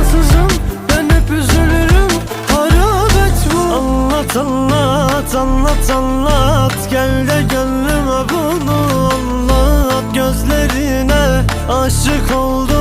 Sevgide şanssızım Ben hep üzülürüm. Harabet bu. Anlat anlat anlat anlat. Gel de gönlüme bunu anlat. Gözlerine aşık oldum